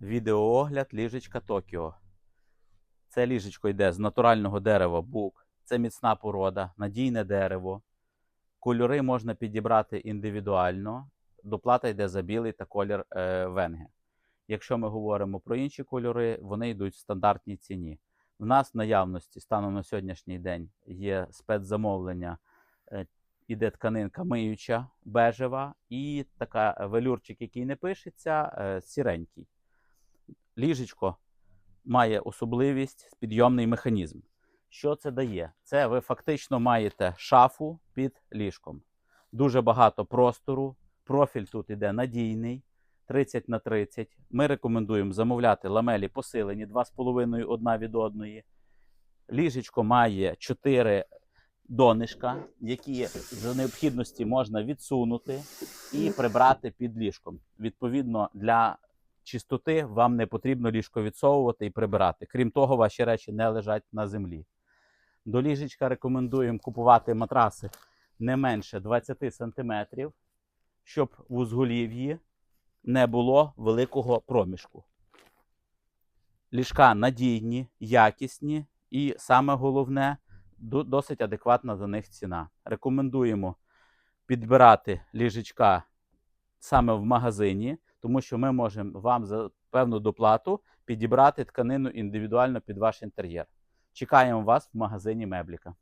Відеоогляд ліжечка Токіо. Це ліжечко йде з натурального дерева бук. Це міцна порода, надійне дерево. Кольори можна підібрати індивідуально. Доплата йде за білий та колір е, венги. Якщо ми говоримо про інші кольори, вони йдуть в стандартній ціні. В нас в наявності станом на сьогоднішній день є спецзамовлення. е, Іде тканинка миюча, бежева і така велюрчик, який не пишеться, е, сіренький. Ліжечко має особливість підйомний механізм. Що це дає? Це ви фактично маєте шафу під ліжком. Дуже багато простору. Профіль тут іде надійний 30 на 30. Ми рекомендуємо замовляти ламелі посилені 2,5 одна від одної. Ліжечко має 4 донишка, які за необхідності можна відсунути і прибрати під ліжком. Відповідно, для чистоти вам не потрібно ліжко відсовувати і прибирати. Крім того, ваші речі не лежать на землі. До ліжечка рекомендуємо купувати матраси не менше 20 см, щоб в узголів'ї не було великого проміжку. Ліжка надійні, якісні і саме головне, досить адекватна за них ціна. Рекомендуємо підбирати ліжечка саме в магазині, тому що ми можемо вам за певну доплату підібрати тканину індивідуально під ваш інтер'єр. Чекаємо вас в магазині Мебліка.